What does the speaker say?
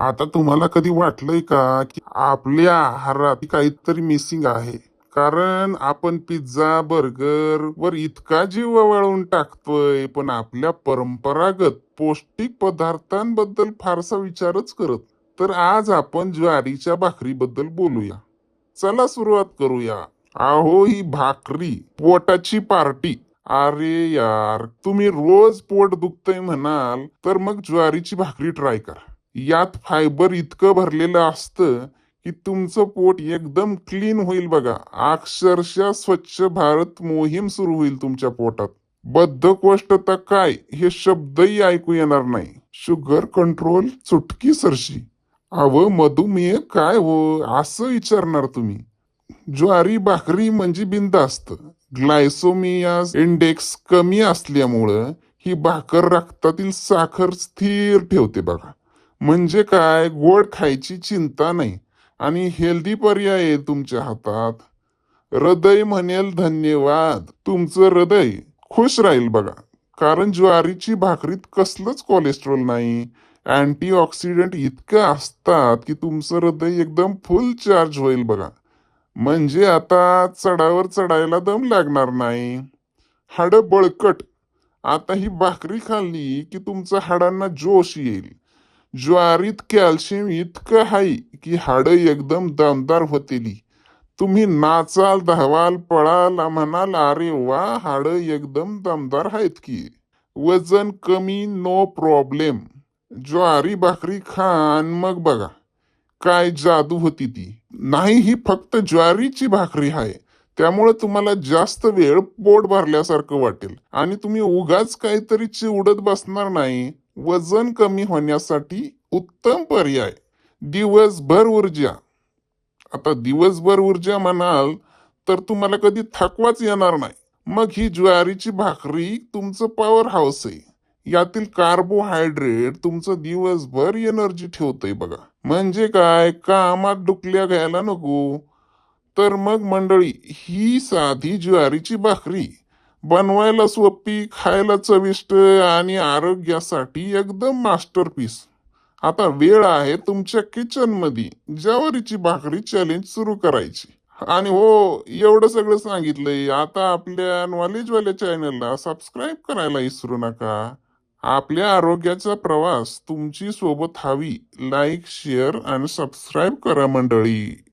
आता तुम्हाला कधी वाटलंय का की आपल्या आहारात काहीतरी मिसिंग आहे? कारण आपण पिझ्झा बर्गर वर इतका जीव वळून टाकतोय पण आपल्या परंपरागत पौष्टिक पदार्थांबद्दल फारसा विचारच करत. तर आज आपण ज्वारीच्या भाकरीबद्दल बोलूया. चला सुरुवात करूया. अहो ही भाकरी पोटाची पार्टी. अरे यार तुम्ही रोज पोट दुखतय म्हणाल तर मग ज्वारीची भाकरी ट्राय करा. यात फायबर इतकं भरलेलं असतं की तुमचं पोट एकदम क्लीन होईल बघा. अक्षरशः स्वच्छ भारत मोहीम सुरू होईल तुमच्या पोटात. बद्धकोष्ठता काय? हे शब्दही ऐकू येणार नाही. शुगर कंट्रोल चुटकी सरशी. अव मधुमेह काय हो? असं विचारणार तुम्ही. ज्वारी भाकरी म्हणजे बिंदास्त ग्लायसोमिया इंडेक्स कमी असल्यामुळं ही भाकर रक्तातील साखर स्थिर ठेवते बघा. म्हणजे काय? गोड खायची चिंता नाही. आणि हेल्दी पर्याय आहे तुमच्या हातात. हृदय म्हणेल धन्यवाद. तुमचं हृदय खुश राहील बघा. कारण ज्वारीची भाकरीत कसलंच कोलेस्ट्रॉल नाही. अँटीऑक्सिडंट इतकं असतात की तुमचं हृदय एकदम फुल चार्ज होईल बघा. म्हणजे आता चढावर चढायला दम लागणार नाही. हाड बळकट. आता ही भाकरी खाल्ली की तुमच्या हाडांना जोश येईल. ज्वारीत कॅल्शियम इतकं आहे की हाडं एकदम दमदार होतेली. तुम्ही नाचाल धावाल पळाल म्हणाल अरे वा हाडं एकदम दमदार आहेत की. वजन कमी नो प्रॉब्लेम ज्वारी भाकरी खान मग बघा. काय जादू होती ती. नाही ही फक्त ज्वारीची भाकरी आहे त्यामुळे तुम्हाला जास्त वेळ पोट भरल्यासारखं वाटेल. आणि तुम्ही उगाच काहीतरी चिवडत बसणार नाही. वजन कमी होण्यासाठी उत्तम पर्याय. दिवसभर ऊर्जा. आता दिवसभर ऊर्जा म्हणाल तर तुम्हाला कधी थकवाच येणार नाही. मग ही ज्वारीची भाकरी तुमचं पॉवर हाऊस आहे. यातील कार्बोहायड्रेट तुमचं दिवसभर एनर्जी ठेवतंय बघा. म्हणजे काय? कामात डुकल्या घ्यायला नको. तर मग मंडळी ही साधी ज्वारीची भाकरी. बनवायला सोपी खायला चविष्ट आणि आरोग्यासाठी एकदम मास्टरपीस आता वेळ आहे तुमच्या किचनमध्ये ज्वारीची भाकरी चॅलेंज सुरू करायची. आणि हो एवढं सगळं सांगितलंय. आता आपल्या नॉलेजवाल्या चॅनलला सबस्क्राईब करायला विसरू नका. आपल्या आरोग्याचा प्रवास तुमची सोबत हवी. लाईक शेअर आणि सबस्क्राईब करा मंडळी.